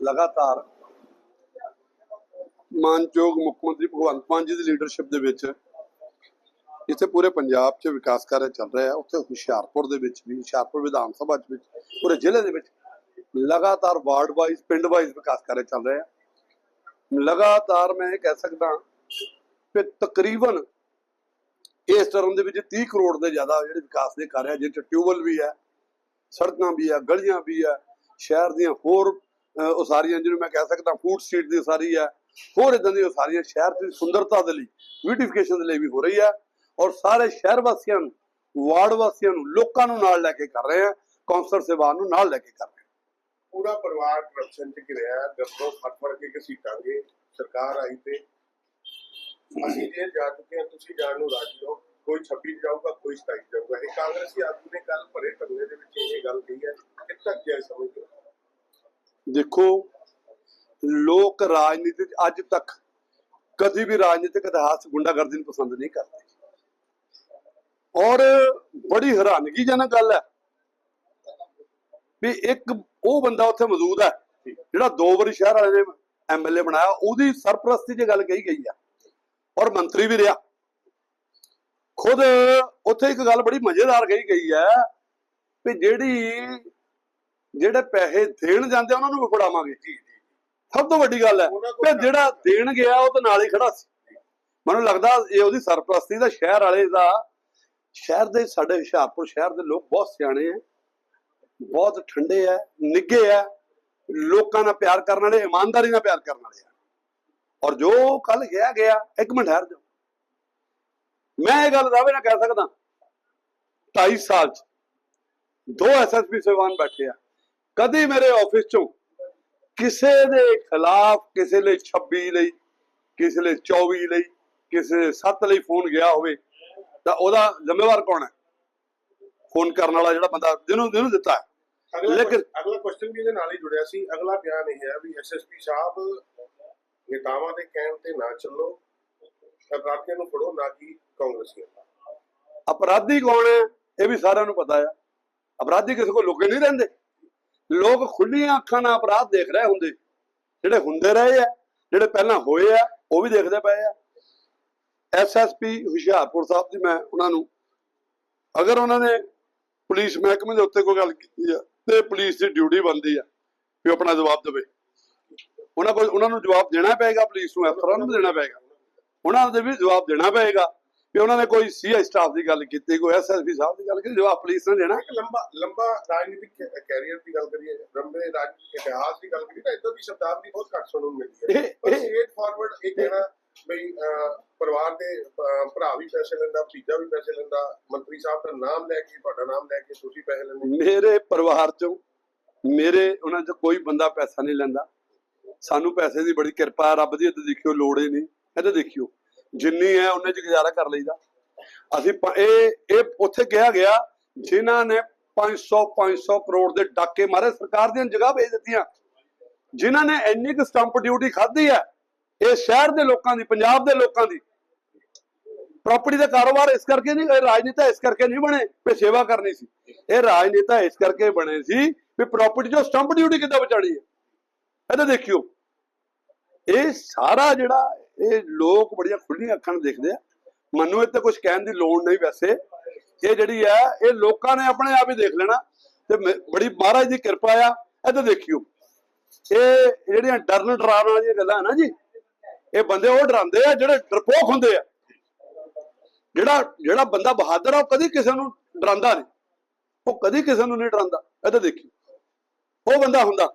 ਲਗਾਤਾਰ ਮਾਨਯੋਗ ਮੁੱਖ ਮੰਤਰੀ ਭਗਵੰਤ ਮਾਨ ਜੀ ਦੀ ਲੀਡਰਸ਼ਿਪ ਦੇ ਵਿੱਚ ਇੱਥੇ ਪੂਰੇ ਪੰਜਾਬ 'ਚ ਵਿਕਾਸ ਕਾਰਜ ਚੱਲ ਰਿਹਾ ਹੈ। ਉੱਥੇ ਹੁਸ਼ਿਆਰਪੁਰ ਦੇ ਵਿੱਚ ਵੀ, ਹੁਸ਼ਿਆਰਪੁਰ ਵਿਧਾਨ ਸਭਾ 'ਚ ਵੀ ਪੂਰੇ ਜ਼ਿਲ੍ਹੇ ਦੇ ਵਿੱਚ ਲਗਾਤਾਰ ਵਾਰਡ ਵਾਈਜ਼ ਪਿੰਡ ਵਾਈਜ਼ ਵਿਕਾਸ ਕਾਰਜ ਚੱਲ ਰਿਹਾ ਹੈ। ਲਗਾਤਾਰ ਮੈਂ ਇਹ ਕਹਿ ਸਕਦਾ ਕਿ ਤਕਰੀਬਨ ਇਸ ਟਰਮ ਦੇ ਵਿੱਚ 30 ਕਰੋੜ ਦੇ ਜ਼ਿਆਦਾ ਜਿਹੜੇ ਵਿਕਾਸ ਦੇ ਕਾਰਜ ਹੈ ਟਿਊਬਲ ਵੀ ਹੈ, ਸੜਕਾਂ ਵੀ ਹੈ, ਗਲੀਆਂ ਵੀ ਹੈ, ਸ਼ਹਿਰ ਦੀਆਂ ਹੋਰ ਅਹ, ਉਸਾਰੀਆਂ ਜਿਹਨੂੰ ਮੈਂ ਕਹਿ ਸਕਦਾ ਫੂਡ ਸਟਰੀਟ ਦੀ ਉਸਾਰੀ ਹੈ ਹੋਰ ਇਦਾਂ ਦੀਆਂ ਉਸਾਰੀਆਂ ਸ਼ਹਿਰ ਦੀ ਸੁੰਦਰਤਾ ਦੇ ਲਈ ਬਿਊਟੀਫਿਕੇਸ਼ਨ ਦੇ ਲਈ ਵੀ ਹੋ ਰਹੀ ਹੈ ਔਰ ਸਾਰੇ ਸ਼ਹਿਰ ਵਾਸੀਆਂ ਨੂੰ ਵਾਰਡ ਵਾਸੀਆਂ ਨੂੰ ਲੋਕਾਂ ਨੂੰ ਨਾਲ ਲੈ ਕੇ ਕਰ ਰਹੇ ਆ ਕੌਂਸਲਰ ਸੇਵਾਨ ਨੂੰ ਨਾਲ ਲੈ ਕੇ ਕਰ ਰਹੇ ਪੂਰਾ ਪਰਿਵਾਰ ਕਰਪਸ਼ਨ ਚ ਘਿਰਿਆ ਦੱਸੋ ਫੜ ਕੇ ਘਸੀਟਾਂਗੇ ਸਰਕਾਰ ਆਈ ਤੇ। ਅਸੀਂ ਜੇਲ੍ਹ ਜਾ ਚੁੱਕੇ ਹਾਂ ਤੁਸੀਂ ਜਾਣ ਨੂੰ ਰਾਜੀ ਹੋ ਕੋਈ 26 ਜਾਊਗਾ ਕੋਈ 27 ਜਾਊਗਾ। ਇਹ ਕਾਂਗਰਸੀ ਆਦਮੀ ਨੇ ਕੱਲ ਭਰੇ ਟੰਗੇ ਦੇ ਵਿੱਚ ਇਹ ਗੱਲ ਕਹੀ ਹੈ ਕਿ ਤੱਕ ਗਿਆ ਸਮਝਦੇ ਹੋ ਦੇਖੋ, ਲੋਕ ਰਾਜਨੀਤੀ ਅੱਜ ਤੱਕ ਕਦੀ ਵੀ ਰਾਜਨੀਤਿਕ ਇਤਿਹਾਸ ਗੁੰਡਾਗਰਦੀ ਨੂੰ ਪਸੰਦ ਨਹੀਂ ਕਰਦੇ। ਔਰ ਬੜੀ ਹੈਰਾਨਗੀਜਨਕ ਗੱਲ ਹੈ ਵੀ ਇੱਕ ਉਹ ਬੰਦਾ ਉੱਥੇ ਮੌਜੂਦ ਹੈ, ਜਿਹੜਾ ਦੋ ਵਾਰੀ ਸ਼ਹਿਰ ਵਾਲੇ ਨੇ ਐਮਐਲਏ ਬਣਾਇਆ, ਉਹਦੀ ਸਰਪ੍ਰਸਤੀ 'ਚ ਗੱਲ ਕਹੀ ਗਈ ਆ ਔਰ ਮੰਤਰੀ ਵੀ ਰਿਹਾ। ਖੁਦ ਉੱਥੇ ਇੱਕ ਗੱਲ ਬੜੀ ਮਜ਼ੇਦਾਰ ਕਹੀ ਗਈ ਹੈ ਵੀ ਜਿਹੜੀ ਜਿਹੜੇ ਪੈਸੇ ਦੇਣ ਜਾਂਦੇ ਉਹਨਾਂ ਨੂੰ ਵੀ ਫੜਾਵਾਂਗੇ। ਜੀ ਸਭ ਤੋਂ ਵੱਡੀ ਗੱਲ ਹੈ ਕਿ ਜਿਹੜਾ ਦੇਣ ਗਿਆ ਉਹ ਤਾਂ ਨਾਲ ਹੀ ਖੜਾ ਸੀ। ਮੈਨੂੰ ਲੱਗਦਾ ਇਹ ਉਹਦੀ ਸਰਪ੍ਰਸਤੀ ਦਾ ਸ਼ਹਿਰ ਵਾਲੇ ਦਾ ਸ਼ਹਿਰ ਦੇ ਸਾਡੇ ਹੁਸ਼ਿਆਰਪੁਰ ਸ਼ਹਿਰ ਦੇ ਲੋਕ ਬਹੁਤ ਸਿਆਣੇ ਆ ਬਹੁਤ ਠੰਡੇ ਆ ਨਿੱਘੇ ਆ ਲੋਕਾਂ ਨਾਲ ਪਿਆਰ ਕਰਨ ਵਾਲੇ ਇਮਾਨਦਾਰੀ ਨਾਲ ਪਿਆਰ ਕਰਨ ਵਾਲੇ ਆ। ਔਰ ਜੋ ਕੱਲ ਗਿਆ ਗਿਆ ਇੱਕ ਮਿੰਟ ਠਹਿਰ ਜਾਓ। ਮੈਂ ਇਹ ਗੱਲ ਦਾਅਵੇ ਨਾਲ ਕਹਿ ਸਕਦਾ 2.5 ਸਾਲ ਚ ਦੋ ਐਸਐਸਪੀ ਸੇਵਾਨ ਬੈਠੇ ਆ। ਕਦੀ ਮੇਰੇ ਆਫਿਸ ਚੋਂ ਕਿਸੇ ਦੇ ਖਿਲਾਫ ਕਿਸੇ ਲਈ 26 ਲਈ ਕਿਸੇ ਲਈ 24 ਲਈ ਕਿਸੇ 7 ਲਈ ਫੋਨ ਗਿਆ ਹੋਵੇ ਤਾਂ ਉਹਦਾ ਜ਼ਿੰਮੇਵਾਰ ਕੌਣ ਹੈ? ਫੋਨ ਕਰਨ ਵਾਲਾ ਜਿਹੜਾ ਬੰਦਾ ਜਿਹਨੂੰ ਜਿਹਨੂੰ ਦਿੱਤਾ ਹੈ। ਲੇਕਿਨ- ਅਗਲਾ ਕੁਐਸਚਨ ਵੀ ਇਹਦੇ ਨਾਲ ਹੀ ਜੁੜਿਆ ਸੀ। ਅਗਲਾ ਬਿਆਨ ਇਹ ਹੈ ਵੀ ਐਸਐਸਪੀ ਸਾਹਿਬ ਨੇਤਾਵਾਂ ਦੇ ਕਹਿਣ ਤੇ ਨਾ ਚੱਲੋ ਅਪਰਾਧੀਆਂ ਨੂੰ ਫੜੋ ਨਾ ਕਿ ਕਾਂਗਰਸੀਆਂ ਅਪਰਾਧੀ ਕੌਣ ਹੈ? ਇਹ ਵੀ ਸਾਰਿਆਂ ਨੂੰ ਪਤਾ ਆ ਅਪਰਾਧੀ ਕਿਸੇ ਕੋਲ ਲੁਕੇ ਨਹੀਂ ਰਹਿੰਦੇ। ਲੋਕ ਖੁੱਲੀਆਂ ਅੱਖਾਂ ਨਾਲ ਅਪਰਾਧ ਦੇਖ ਰਹੇ ਹੁੰਦੇ। ਜਿਹੜੇ ਹੁੰਦੇ ਰਹੇ ਆ, ਜਿਹੜੇ ਪਹਿਲਾਂ ਹੋਏ ਆ, ਉਹ ਵੀ ਦੇਖਦੇ ਪਏ ਆ। ਐਸਐਸਪੀ ਹੁਸ਼ਿਆਰਪੁਰ ਸਾਹਿਬ ਦੀ ਮੈਂ ਉਹਨਾਂ ਨੂੰ, ਅਗਰ ਉਹਨਾਂ ਨੇ ਪੁਲਿਸ ਮਹਿਕਮੇ ਦੇ ਉੱਤੇ ਕੋਈ ਗੱਲ ਕੀਤੀ ਆ, ਤੇ ਪੁਲਿਸ ਦੀ ਡਿਊਟੀ ਬਣਦੀ ਆ ਕਿ ਆਪਣਾ ਜਵਾਬ ਦੇਵੇ। ਉਹਨਾਂ ਕੋਲ, ਉਹਨਾਂ ਨੂੰ ਜਵਾਬ ਦੇਣਾ ਪਏਗਾ ਪੁਲਿਸ ਨੂੰ, ਅਫਸਰਾਂ ਨੂੰ ਦੇਣਾ ਪਏਗਾ। ਉਹਨਾਂ ਦੇ ਵੀ ਜਵਾਬ ਦੇਣਾ ਪਏਗਾ। ਵੀ ਉਹਨਾਂ ਨੇ ਕੋਈ ਸੀਆਈ ਸਟਾਫ ਦੀ ਗੱਲ ਕੀਤੀ ਕੋਈ ਐਸਐਸਪੀ ਸਾਹਿਬ ਦੀ ਗੱਲ ਕੀਤੀ ਜਵਾਬ ਪੁਲਿਸ ਨੇ ਦੇਣਾ ਇੱਕ ਲੰਬਾ ਲੰਬਾ ਰਾਜਨੀਤਿਕ ਕੈਰੀਅਰ ਦੀ ਗੱਲ ਕਰੀਏ ਲੰਬੇ ਰਾਜਨੀਤਿਕ ਇਤਿਹਾਸ ਦੀ ਗੱਲ ਕਰੀਏ ਤਾਂ ਇਦਾਂ ਦੀ ਸ਼ਬਦਾਵਲੀ ਬਹੁਤ ਘੱਟ ਸੁਣਨ ਨੂੰ ਮਿਲਦੀ ਹੈ। ਇਹ- ਪਰ ਇਹ- ਸਟੇਟ ਫਾਰਵਰਡ ਇਹ ਕਹਿਣਾ ਬਈ ਪਰਿਵਾਰ ਦੇ ਭਰਾ ਵੀ ਪੈਸੇ ਲੈਂਦਾ ਭਤੀਜਾ ਵੀ ਪੈਸੇ ਲੈਂਦਾ ਮੰਤਰੀ ਸਾਹਿਬ ਦਾ ਨਾਮ ਲੈ ਕੇ ਤੁਹਾਡਾ ਨਾਮ ਲੈ ਕੇ ਤੁਸੀਂ ਪੈਸੇ ਲੈਂਦੇ ਮੇਰੇ ਪਰਿਵਾਰ ਚੋਂ ਮੇਰੇ ਉਹਨਾਂ ਚ ਕੋਈ ਬੰਦਾ ਪੈਸਾ ਨਹੀਂ ਲੈਂਦਾ। ਸਾਨੂੰ ਪੈਸੇ ਦੀ ਬੜੀ ਕਿਰਪਾ ਰੱਬ ਦੀ ਇੱਥੇ ਦੇਖਿਓ ਲੋੜ ਹੀ ਨਹੀਂ। ਇੱਥੇ ਦੇਖਿਓ। ਜਿੰਨੀ ਹੈ, ਉਹਨੇ ਚ ਗੁਜ਼ਾਰਾ ਕਰ ਲਈਦਾ। ਅਸੀਂ ਇਹ ਇਹ ਉੱਥੇ ਕਿਹਾ ਗਿਆ, ਜਿਨ੍ਹਾਂ ਨੇ 500 500 ਕਰੋੜ ਦੇ ਡਾਕੇ ਮਾਰੇ, ਸਰਕਾਰ ਦੀਆਂ ਜਗ੍ਹਾ ਵੇਚ ਦਿੱਤੀਆਂ। ਜਿਨ੍ਹਾਂ ਨੇ ਇੰਨੀ ਕੁ ਸਟੰਪ ਡਿਊਟੀ ਖਾਧੀ ਹੈ, ਇਹ ਸ਼ਹਿਰ ਦੇ ਲੋਕਾਂ ਦੀ, ਪੰਜਾਬ ਦੇ ਲੋਕਾਂ ਦੀ। ਪ੍ਰਾਪਰਟੀ ਦਾ ਕਾਰੋਬਾਰ ਇਸ ਕਰਕੇ ਨਹੀਂ, ਇਹ ਰਾਜਨੀਤਾ ਇਸ ਕਰਕੇ ਨਹੀਂ ਬਣੇ, ਵੀ ਸੇਵਾ ਕਰਨੀ ਸੀ। ਇਹ ਰਾਜਨੀਤਾ ਇਸ ਕਰਕੇ ਬਣੇ ਸੀ, ਵੀ ਪ੍ਰਾਪਰਟੀ ਜੋ ਸਟੰਪ ਡਿਊਟੀ ਕਿੱਦਾਂ ਬਚਾਣੀ ਹੈ। ਇਹਦੇ ਦੇਖਿਓ, ਇਹ ਸਾਰਾ ਜਿਹੜਾ ਇਹ ਲੋਕ ਬੜੀਆਂ ਖੁੱਲੀਆਂ ਅੱਖਾਂ ਨਾਲ ਦੇਖਦੇ ਆ। ਮੈਨੂੰ ਇੱਥੇ ਕੁਝ ਕਹਿਣ ਦੀ ਲੋੜ ਨਹੀਂ ਵੈਸੇ। ਇਹ ਜਿਹੜੀ ਹੈ, ਇਹ ਲੋਕਾਂ ਨੇ ਆਪਣੇ ਆਪ ਹੀ ਦੇਖ ਲੈਣਾ। ਤੇ ਬੜੀ ਮਹਾਰਾਜ ਦੀ ਕਿਰਪਾ ਆ। ਇੱਥੇ ਦੇਖਿਓ। ਇਹ ਜਿਹੜੀਆਂ ਡਰਨ ਡਰਾਉਣ ਵਾਲੀਆਂ ਗੱਲਾਂ ਨਾ ਜੀ, ਇਹ ਬੰਦੇ ਉਹ ਡਰਾਉਂਦੇ ਆ ਜਿਹੜੇ ਡਰਪੋਕ ਹੁੰਦੇ ਆ। ਜਿਹੜਾ ਜਿਹੜਾ ਬੰਦਾ ਬਹਾਦਰ ਆ, ਉਹ ਕਦੀ ਕਿਸੇ ਨੂੰ ਡਰਾਉਂਦਾ ਨਹੀਂ। ਉਹ ਕਦੀ ਕਿਸੇ ਨੂੰ ਨਹੀਂ ਡਰਾਉਂਦਾ। ਇਹ ਤਾਂ ਦੇਖੀ ਉਹ ਬੰਦਾ ਹੁੰਦਾ।